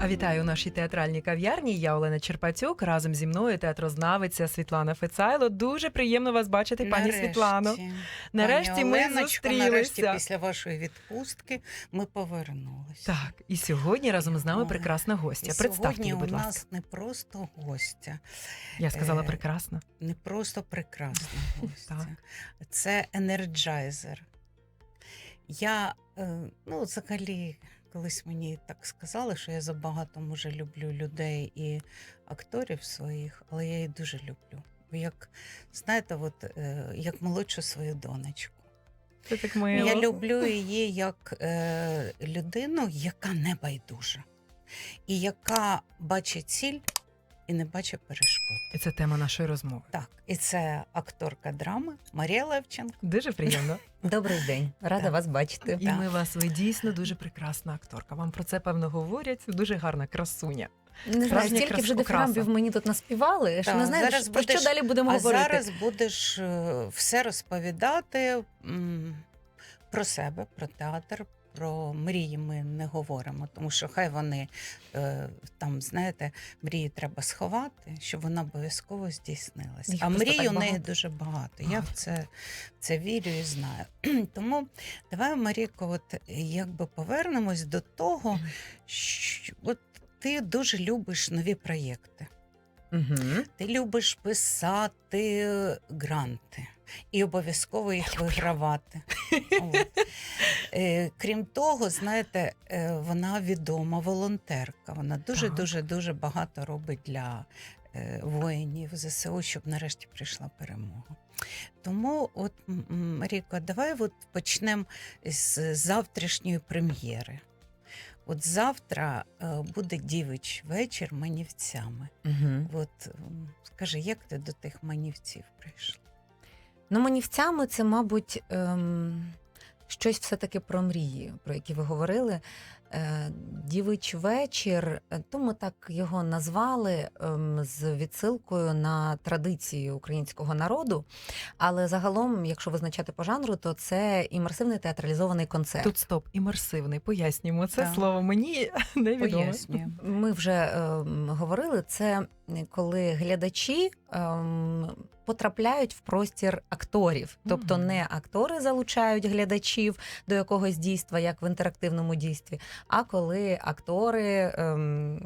А вітаю у нашій театральній кав'ярні. Я Олена Черпатюк. Разом зі мною театрознавиця Світлана Фецайло. Дуже приємно вас бачити, пані Світлано. Нарешті Пані ми Оленочко, Нарешті зустрілися. після вашої відпустки ми повернулися. Так, і сьогодні разом з нами прекрасна гостя. І Представте, сьогодні її, будь у нас не просто гостя, Я сказала е, прекрасна. не просто прекрасна гостя. Так. Це енерджайзер. Я, е, ну, взагалі, колись мені так сказали, що я забагато може люблю людей і акторів своїх, але я її дуже люблю. Як, знаєте, от, е, як молодшу свою донечку. Це так мило. Я люблю її як е, людину, яка не байдужа, і яка бачить ціль і не бачить перешкод. І це тема нашої розмови. Так, і це акторка драми Марія Левченко. Дуже приємно. Добрий день, рада Так. вас бачити. І Так. ми вас, ви дійсно дуже прекрасна акторка. Вам про це певно говорять. Дуже гарна красуня. Не знаю, стільки крас- вже окраса. мені тут наспівали, що не знаю, зараз про що далі будемо а говорити. зараз будеш е, все розповідати м, про себе, про театр. Про мрії ми не говоримо, тому що хай вони е, там, знаєте, мрії треба сховати, щоб вона обов'язково здійснилась. Їх а мрій у неї дуже багато. Я в це, в це вірю і знаю. Тому давай, Маріко, от якби повернемось до того, що от ти дуже любиш нові проєкти. Угу. Ти любиш писати гранти і обов'язково їх вигравати. От. Е, Крім того, знаєте, е, вона відома волонтерка. Вона дуже дуже дуже багато робить для е, воїнів ЗСУ, щоб нарешті прийшла перемога. Тому, от Маріко, давай от почнемо з завтрашньої прем'єри. От завтра е, буде дівич вечір манівцями. Угу. От скажи, як ти до тих манівців прийшла? Ну, манівцями це, мабуть, ем, щось все-таки про мрії, про які ви говорили. Е, Дівич вечір, е, то ми так його назвали ем, з відсилкою на традиції українського народу. Але загалом, якщо визначати по жанру, то це імерсивний театралізований концерт. Тут стоп, імерсивний. Пояснюємо це Так. слово. Мені невідомо. Пояснюю. Ми вже ем, говорили, це коли глядачі ем, потрапляють в простір акторів. Тобто не актори залучають глядачів до якогось дійства, як в інтерактивному дійстві, а коли актори ем,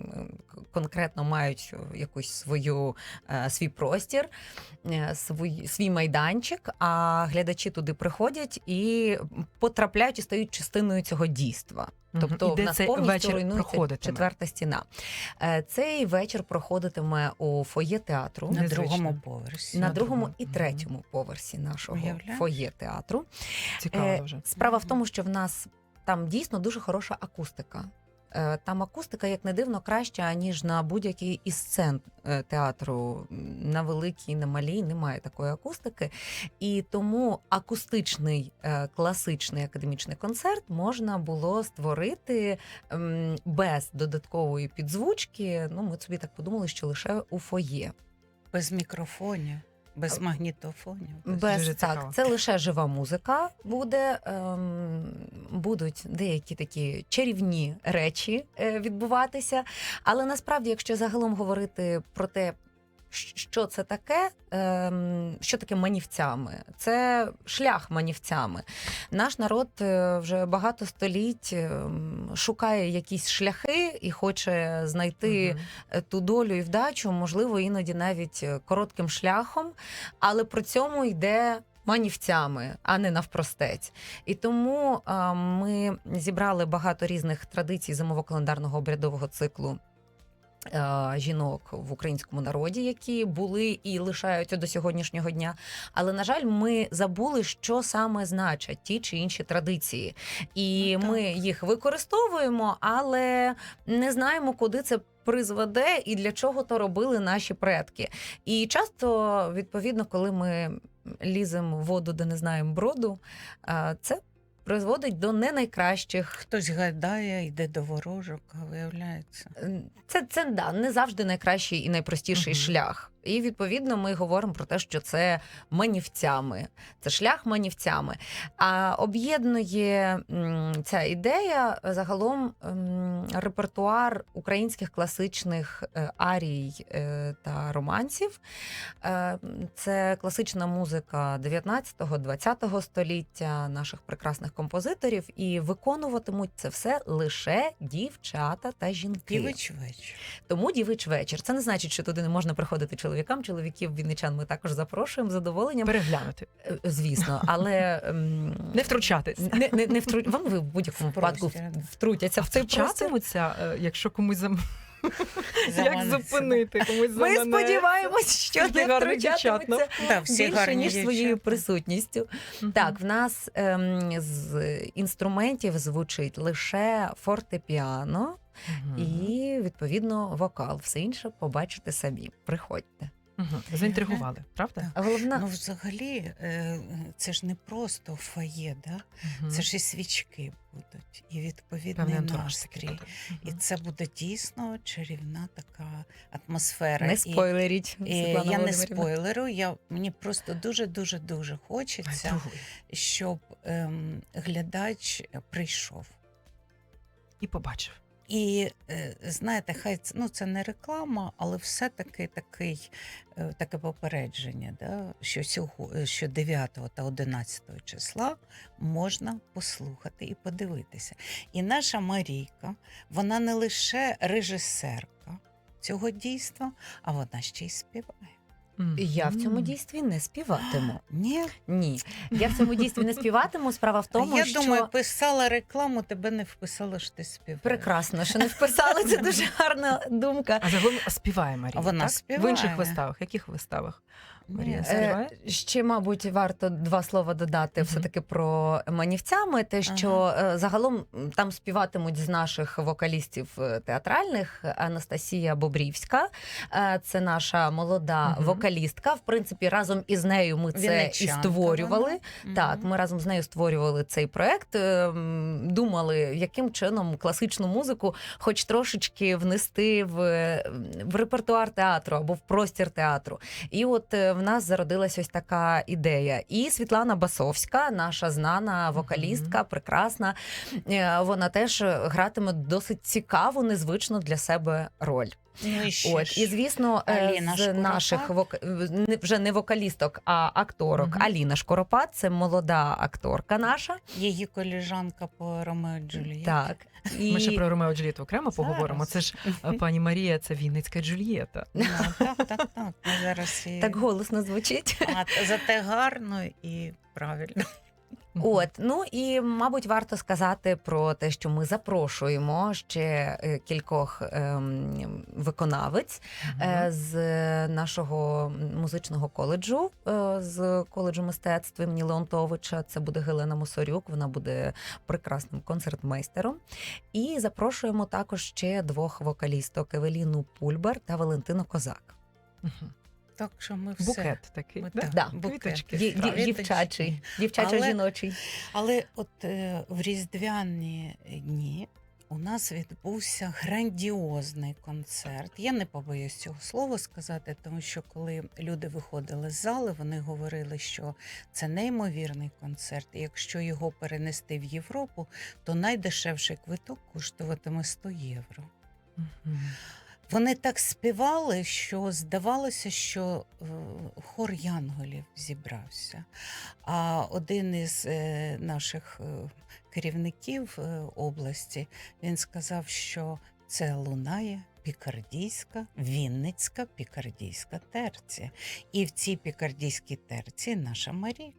конкретно мають якусь свою е, свій простір, е, свій, свій майданчик, а глядачі туди приходять і потрапляють і стають частиною цього дійства. Тобто І де в нас цей повністю вечір руйнується проходитиме? четверта стіна. Е, Цей вечір проходитиме у фоє театру. На Незвично. другому поверсі. На на другому і третьому поверсі нашого Уявляю. фоє театру. Цікаво Е, вже. Справа в тому, що в нас там дійсно дуже хороша акустика. Е, Там акустика, як не дивно, краща, ніж на будь-якій із сцен е, театру. На великій, на малій немає такої акустики. І тому акустичний е, класичний академічний концерт можна було створити ем, без додаткової підзвучки. Ну, ми собі так подумали, що лише у фоє. Без мікрофонів, без магнітофонів. Без Дуже так, цікаво. це лише жива музика буде. Ем, будуть деякі такі чарівні речі е, відбуватися. Але насправді, якщо загалом говорити про те, що це таке, ем, що таке манівцями, це шлях манівцями. Наш народ е, вже багато століть ем, шукає якісь шляхи і хоче знайти е, ту долю і вдачу, можливо, іноді навіть е, коротким шляхом, але при цьому йде. Манівцями, а не навпростець. І тому а, ми зібрали багато різних традицій зимово-календарного обрядового циклу жінок в українському народі, які були і лишаються до сьогоднішнього дня. Але, на жаль, ми забули, що саме значать ті чи інші традиції. І Ну, ми їх використовуємо, але не знаємо, куди це. Призведе і для чого то робили наші предки. І часто, відповідно, коли ми ліземо в воду, де не знаємо броду, це призводить до не найкращих. Хтось гадає, йде до ворожок, а виявляється. Це, це да, не завжди найкращий і найпростіший угу. шлях. І відповідно ми говоримо про те, що це манівцями, це шлях манівцями. А об'єднує ця ідея загалом репертуар українських класичних е, арій е, та романсів. Е, Це класична музика 19-20 століття наших прекрасних композиторів, і виконуватимуть це все лише дівчата та жінки. Дівич вечір. Тому дівич вечір. Це не значить, що туди не можна приходити чоловікам. Чоловіків вінничан ми також запрошуємо з задоволенням. Переглянути, Е, Звісно, але ем, не втручатись. не, не, не втру... Вам ви в будь-якому випадку втрутяться в цей. Втручатимуться, е, якщо комусь зам... як зупинити, комусь Ми сподіваємось, що не гарних втручатиметься більше ніж своєю присутністю. Так, в нас ем, з інструментів звучить лише фортепіано І відповідно вокал. Все інше побачите самі. Приходьте. Мгм. Заінтригували, правда? Головна Ну, взагалі, е, це ж не просто фоє, да? Мгм. це ж і свічки будуть, і відповідний Певний настрій. буде. І це буде дійсно чарівна така атмосфера. не спойлеріть. І, Світлана я не спойлеру, я, мені просто дуже дуже дуже хочеться, щоб ем, глядач прийшов. І побачив. І е, знаєте, хай ну, це не реклама, але все-таки такий, е, таке попередження, да, що, сього, е, що 9 та 11 числа можна послухати і подивитися. І наша Марійка, вона не лише режисерка цього дійства, а вона ще й співає. Я в цьому дійстві не співатиму. Ні, Ні, я в цьому дійстві не співатиму. Справа в тому, я що думаю, писала рекламу, тебе не вписала, що ти співаєш. прекрасно, що не вписали. Це дуже гарна думка. А загалом співає Марія. Вона так? співає. В інших виставах. Яких виставах? Марія Ні, співає? Е, Ще, мабуть, варто два слова додати Мгм. все-таки про манівцями. Те, що е, загалом м, там співатимуть з наших вокалістів е, театральних Анастасія Бобрівська. Е, Це наша молода Мгм. вокалістка. В принципі, разом із нею ми це і створювали. вона. Так, ми разом з нею створювали цей проект. е, Думали, яким чином класичну музику, хоч трошечки внести в, в репертуар театру або в простір театру. І от е, в нас зародилась ось така ідея. І Світлана Басовська, наша знана вокалістка, прекрасна. е, Вона теж гратиме досить цікаву, незвичну для себе роль. Ну, і ще От і звісно, е, Аліна з Шкуропад. наших вок... вже не вокалісток, а акторок. Мгм. Аліна Шкоропад, це молода акторка наша. Її коліжанка по Ромео і Джульєті. Так і Ми ще про Ромео і окремо Зараз. поговоримо. Це ж е, пані Марія, це Вінницька Джульєта. Ну, так, так, так. Ми зараз і... так голосно звучить. А, зате гарно і правильно. От ну і мабуть варто сказати про те, що ми запрошуємо ще е, кількох ем, виконавець Мгм. е, з нашого музичного коледжу, е, з коледжу мистецтв імені Леонтовича. Це буде Гелена Мусорюк. Вона буде прекрасним концертмейстером. І запрошуємо також ще двох вокалісток Евеліну Пульбер та Валентину Козак. Мгм. Так що ми все. Букет такий. Ми да? так, Да. букет. Квіточки. Ді- ді-. Дівчачий, дівчачо-жіночий. Але от е, в різдвяні дні у нас відбувся грандіозний концерт. Я не побоюсь цього слова сказати, тому що коли люди виходили з зали, вони говорили, що це неймовірний концерт. І якщо його перенести в Європу, то найдешевший квиток коштуватиме 100 євро. Мгм. Вони так співали, що здавалося, що е, хор янголів зібрався. А один із е, наших е, керівників області він сказав, що це лунає пікардійська, вінницька пікардійська терція. І в цій пікардійській терції наша Марія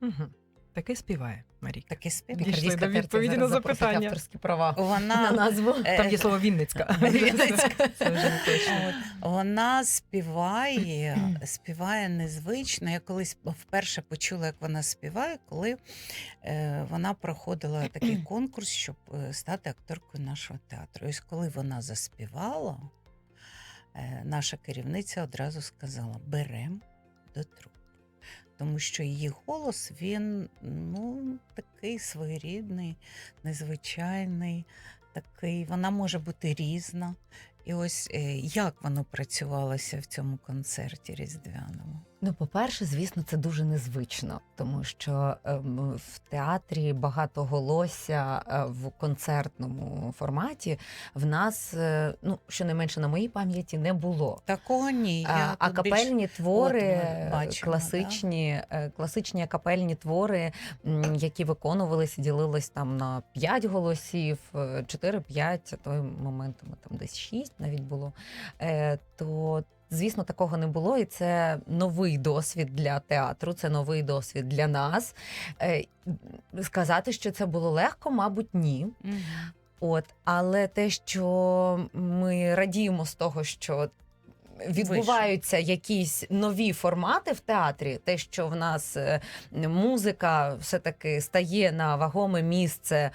Мгм. Таки співає Марійка. таки співає. Дійшли до відповіді на запитання. авторські права на Вона назву. е, Там є слово Вінницька. Вінницька. Це вже не точно. Вона співає, співає незвично. Я колись вперше почула, як вона співає, коли е, вона проходила такий конкурс, щоб е, стати акторкою нашого театру. І ось коли вона заспівала, наша керівниця одразу сказала: берем до труп. Тому що її голос він ну, такий своєрідний, незвичайний, такий, вона може бути різна. І ось е, як воно працювалося в цьому концерті різдвяному? Ну, по-перше, звісно, це дуже незвично, тому що ем, в театрі багатоголосся е, в концертному форматі в нас, е, ну щонайменше на моїй пам'яті, не було. Такого ні. А, Я а тут більш- капельні твори, ми бачимо, класичні, е, класичні акапельні твори, які виконувалися, ділились там на 5 голосів, 4-5, а той момент там десь 6 навіть було. Е, То Звісно, такого не було, і це новий досвід для театру, це новий досвід для нас. Е, Сказати, що це було легко, мабуть, ні. От, але те, що ми радіємо з того, що відбуваються якісь нові формати в театрі, те, що в нас е, музика все-таки стає на вагоме місце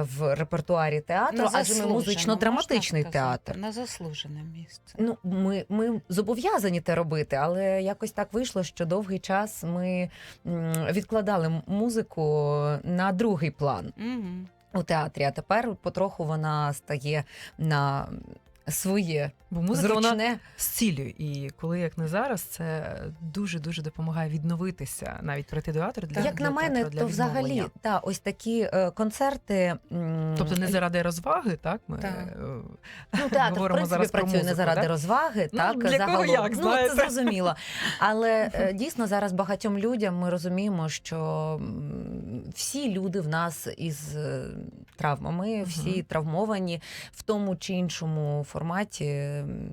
в репертуарі театру, адже ми музично-драматичний театр. На заслужене місце. Ну, ми, ми зобов'язані те робити, але якось так вийшло, що довгий час ми відкладали музику на другий план Мгм. у театрі, а тепер потроху вона стає на своє Бо музика вона зцілює. І коли як не зараз, це дуже дуже допомагає відновитися, навіть прийти до театру для Як для на мене, театру, для то взагалі та ось такі е, концерти. м, Тобто не заради розваги, так ми Так. е, Ну, театр, в Говоримо принципі, зараз про працює не заради так? розваги, Ну, так, для кого загалом. як, ну, це зрозуміло. Але е, дійсно зараз багатьом людям ми розуміємо, що всі люди в нас із е, травмами, всі Мгм. травмовані в тому чи іншому форматі. М,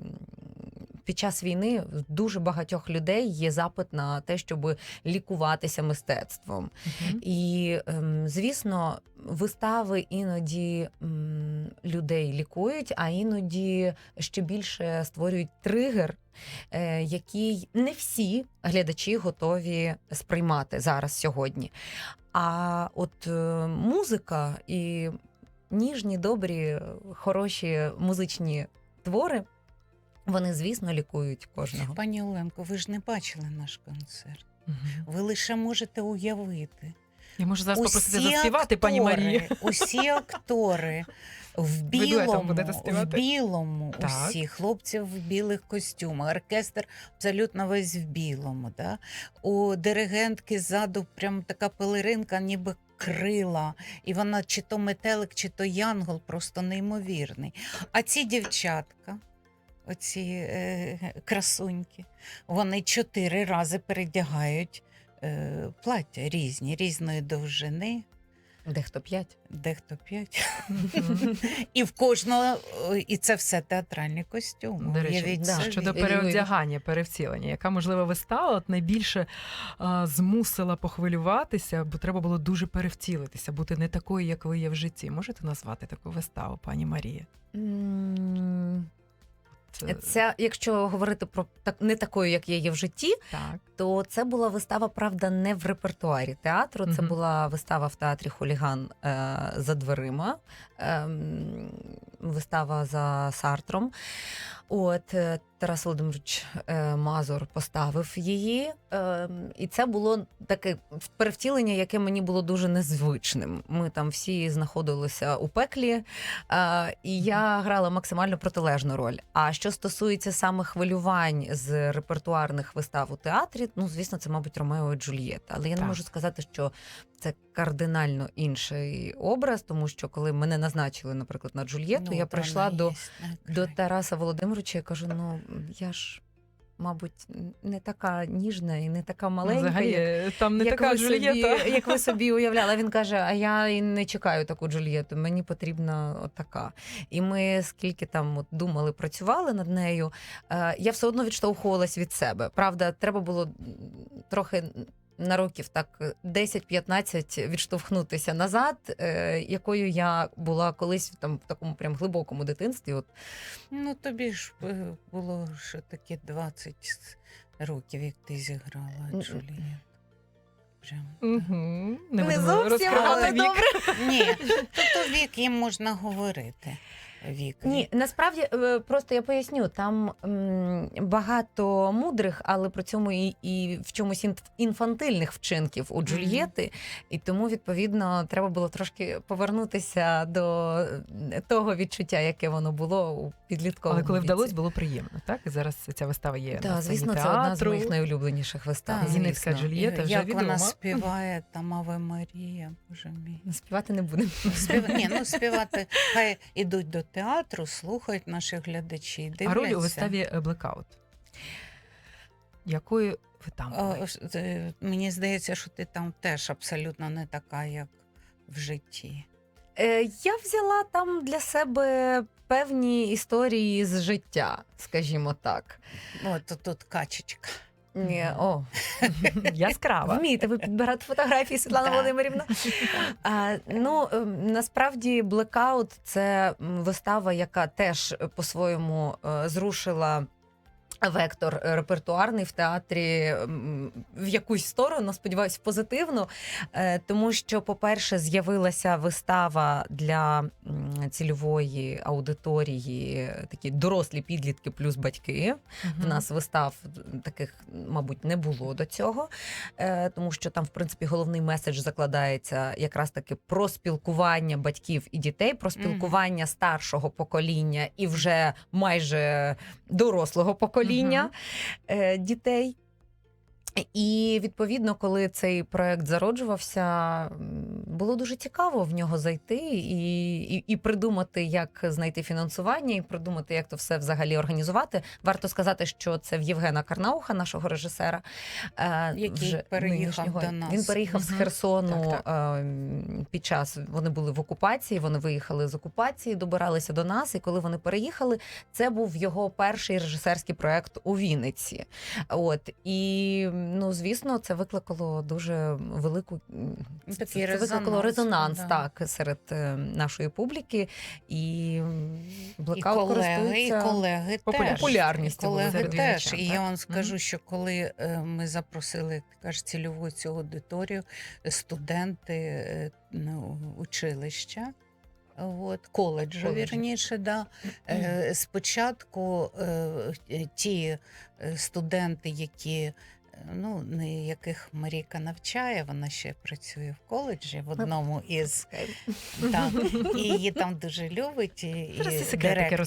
Під час війни в дуже багатьох людей є запит на те, щоб лікуватися мистецтвом. Мгм. І ем, звісно, вистави іноді людей лікують, а іноді ще більше створюють тригер, е, який не всі глядачі готові сприймати зараз сьогодні. А от е, музика і ніжні, добрі, хороші музичні твори. Вони, звісно, лікують кожного. Пані Оленко, ви ж не бачили наш концерт. Мгм. Ви лише можете уявити. Я можу зараз попросити Усі заспівати, пані Марії. Усі актори в білому, в білому, Так. усі хлопці в білих костюмах, оркестр абсолютно весь в білому. Да? У диригентки ззаду прям така пелеринка, ніби крила, і вона чи то метелик, чи то янгол, просто неймовірний. А ці дівчатка. Оці е, красуньки, вони чотири рази передягають е, плаття різні, різної довжини, Дехто п'ять. дехто п'ять. І в кожного, і це все театральні костюми. До речі, да, щодо переодягання, перевтілення, яка можливо вистава от найбільше а, змусила похвилюватися, бо треба було дуже перевтілитися, бути не такою, як ви є в житті. Можете назвати таку виставу, пані Марія? Це... Це, якщо говорити про так не такою, як я є в житті, Так. то це була вистава, правда, не в репертуарі театру. Це угу. була вистава в театрі Хуліган е, за дверима, е, вистава за Сартром. От е, Тарас Володимирович е, Мазур поставив її, ем, і це було таке перевтілення, яке мені було дуже незвичним. Ми там всі знаходилися у пеклі, е, і я грала максимально протилежну роль. А що стосується саме хвилювань з репертуарних вистав у театрі, ну звісно, це, мабуть, Ромео і Джульєта. Але я не Так. можу сказати, що це кардинально інший образ, тому що коли мене назначили, наприклад, на Джульєту, Ну, я прийшла до, до. Тараса Володимировича і кажу: ну я ж. Мабуть, не така ніжна і не така маленька, Ну, Взагалі, як, там не як така ви Джульєта. собі, як ви собі уявляли. Він каже: А я і не чекаю таку Джульєту, мені потрібна отака. І ми скільки там от думали, працювали над нею, е, я все одно відштовхувалась від себе. Правда, треба було трохи. На років так 10-15 відштовхнутися назад, е, якою я була колись там в такому прям глибокому дитинстві. От Ну, тобі ж е, було ще такі 20 років, як ти зіграла. Джулієт. Прям. Не Не зовсім, але добре. Ні, тобто вік їм можна говорити. Вік. Ні, насправді е, просто я поясню, там багато мудрих, але при цьому і, і в чомусь інф- інфантильних вчинків у Джульєти, і тому відповідно треба було трошки повернутися до е, того відчуття, яке воно було у підлітковому Але коли віці. вдалося, було приємно, так? І зараз ця вистава є на Так, сцені звісно, це одна з моїх найулюбленіших вистав. Так. Зінецька. Джульєта вже Як відома. вона співає там Аве Марія, боже мій. Співати не будемо. Спів... Ні, ну співати. Хай ідуть до театру, слухають наші глядачі. Дивляться. А роль у виставі е, Блекаут. Якою ви там були? О, ж, е, Мені здається, що ти там теж абсолютно не така, як в житті. Е, Я взяла там для себе певні історії з життя, скажімо так. От тут, тут качечка. Ні, о, Яскрава. вмієте ви підбирати фотографії, Світлана. Володимирівна? А, ну, е, насправді, Blackout це вистава, яка теж е, по-своєму е, зрушила. Вектор репертуарний в театрі в якусь сторону, сподіваюсь, позитивну, Е, тому що, по-перше, з'явилася вистава для цільової аудиторії, такі дорослі підлітки плюс батьки. В нас вистав таких, мабуть, не було до цього, е, тому що там, в принципі, головний меседж закладається якраз таки про спілкування батьків і дітей, про спілкування старшого покоління і вже майже дорослого покоління е, дітей. І відповідно, коли цей проект зароджувався, було дуже цікаво в нього зайти і, і, і придумати, як знайти фінансування, і придумати, як то все взагалі організувати. Варто сказати, що це в Євгена Карнауха, нашого режисера, е, Який переїхав нинішнього. до нас. Він переїхав з Херсону Так, е, під час вони були в окупації. Вони виїхали з окупації, добиралися до нас. І коли вони переїхали, це був його перший режисерський проект у Вінниці. От і ну звісно, це викликало дуже велику це, це викликало резонанс, да. так серед е, нашої публіки. І м, І колеги, і колеги Популярністю. теж. Колеги серед теж. вінничан, І так? я вам скажу, що коли е, ми запросили, кажеш, цільову цю аудиторію, е, студенти ну, училища. От, коледжу, вірніше, да. Спочатку ті студенти, які ну, не яких Марійка навчає, вона ще працює в коледжі в одному із так, і її там дуже любить. І, і директор.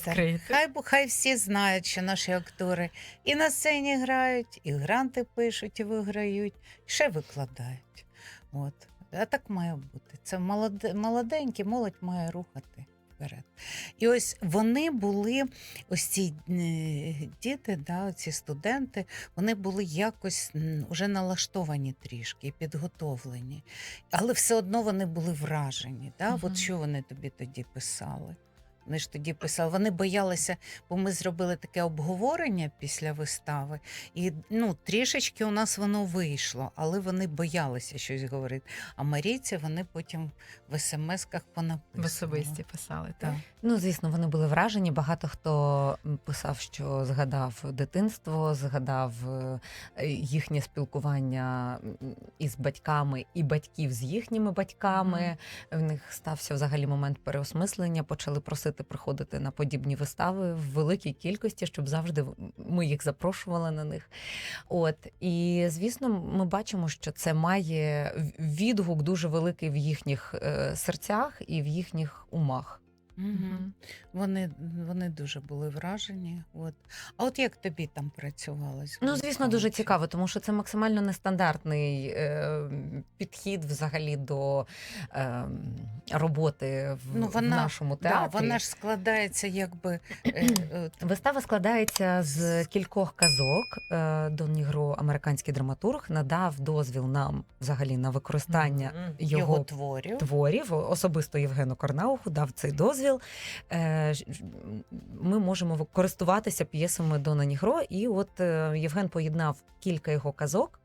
Хай, бу- хай всі знають, що наші актори і на сцені грають, і гранти пишуть, і виграють, і ще викладають. От. А так має бути. Це молоде, молоденькі, молодь має рухати вперед. І ось вони були, ось ці е, діти, да, ці студенти, вони були якось вже налаштовані трішки, підготовлені. Але все одно вони були вражені. Да? Угу. От що вони тобі тоді писали? Вони ж тоді писали, вони боялися, бо ми зробили таке обговорення після вистави, і ну трішечки у нас воно вийшло, але вони боялися щось говорити. А марійці вони потім в смс-ках понаписували. В особисті писали, так? Так. Ну, звісно, вони були вражені. Багато хто писав, що згадав дитинство, згадав е, їхнє спілкування із батьками і батьків з їхніми батьками. В них стався взагалі момент переосмислення. Почали просити приходити на подібні вистави в великій кількості, щоб завжди ми їх запрошували на них. От і звісно, ми бачимо, що це має відгук дуже великий в їхніх е, серцях і в їхніх умах. Угу. Вони, вони дуже були вражені. От. А от як тобі там працювалось? Ну, звісно, дуже цікаво, тому що це максимально нестандартний е, підхід взагалі до е, роботи в, Ну, вона- в нашому Да, театрі. вона ж складається якби. е, е, Вистава складається з кількох казок. Е, Дон Нігро, американський драматург, надав дозвіл нам взагалі на використання Мгм. його, його творів. творів. Особисто Євгену Корнауху дав цей дозвіл. Е, ж- ж- Ми можемо користуватися п'єсами Дона Нігро. І от е, Євген поєднав кілька його казок.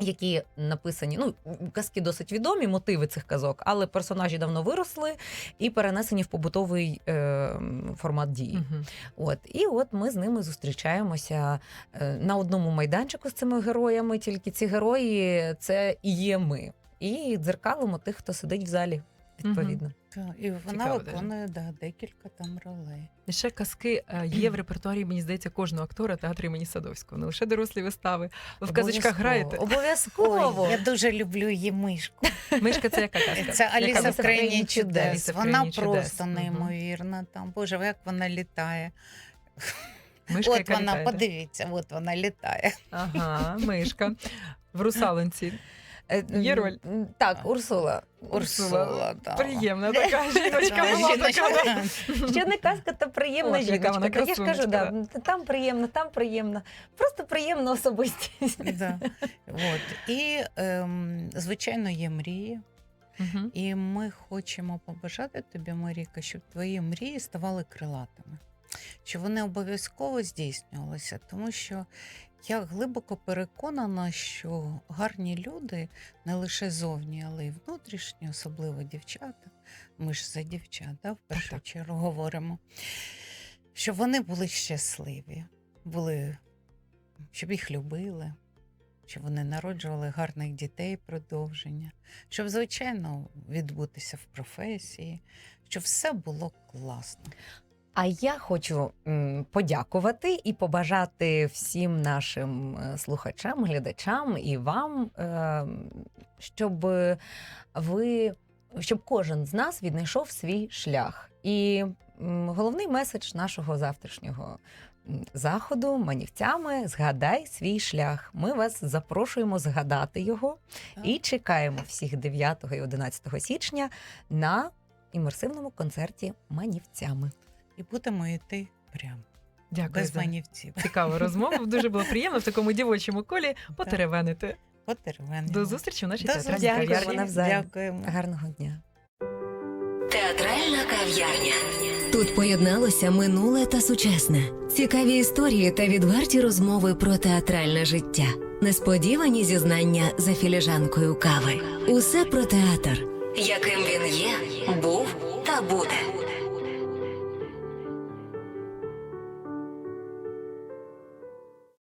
Які написані, ну казки досить відомі, мотиви цих казок, але персонажі давно виросли і перенесені в побутовий е, формат дії. Мгм. От і от ми з ними зустрічаємося е, на одному майданчику з цими героями. Тільки ці герої це і є ми, і дзеркалимо тих, хто сидить в залі. Відповідно. Та, І вона Цікаво виконує да, декілька там ролей. І ще казки е, є в репертуарі, мені здається, кожного актора театру імені Садовського. Не лише дорослі вистави. Ви в казочках граєте. Обов'язково. Я дуже люблю її мишку. Мишка це яка казка? Це Аліса в Аліса в країні чудес. Вона просто неймовірна. Там Боже, як вона літає. Мишка, от вона, літає, да? подивіться, от вона літає. Ага, мишка. В русалонці. Е, Є роль? Так, Урсула. Урсула. да. Приємна така жіночка. Була жіночка. така. Що не казка, то приємна От, яка жіночка. вона я ж кажу, красунечка, да, там приємно, там приємно. Просто приємна особистість. Да. От. І, ем, звичайно, є мрії. Мгм. І ми хочемо побажати тобі, Маріка, щоб твої мрії ставали крилатими, щоб вони обов'язково здійснювалися, тому що я глибоко переконана, що гарні люди не лише зовні, але й внутрішні, особливо дівчата. Ми ж за дівчат, да, в першу так. чергу говоримо, щоб вони були щасливі, були, щоб їх любили, щоб вони народжували гарних дітей продовження, щоб, звичайно, відбутися в професії, щоб все було класно. А я хочу подякувати і побажати всім нашим е, слухачам, глядачам і вам, е, щоб ви, щоб кожен з нас віднайшов свій шлях. І головний меседж нашого завтрашнього заходу манівцями згадай свій шлях. Ми вас запрошуємо згадати його і чекаємо всіх 9 і 11 січня на імерсивному концерті манівцями. І будемо йти прямо, Дякую без за манівців. цікаву розмову. Дуже було приємно в такому дівочому колі потеревенити. Потервенимо. До зустрічі в нашій До театральній зустрічі. Кав'ярні. Дякуємо. Гарного дня. Театральна кав'ярня. Тут поєдналося минуле та сучасне, цікаві історії та відверті розмови про театральне життя, несподівані зізнання за філіжанкою кави. Усе про театр, яким він є, був та буде.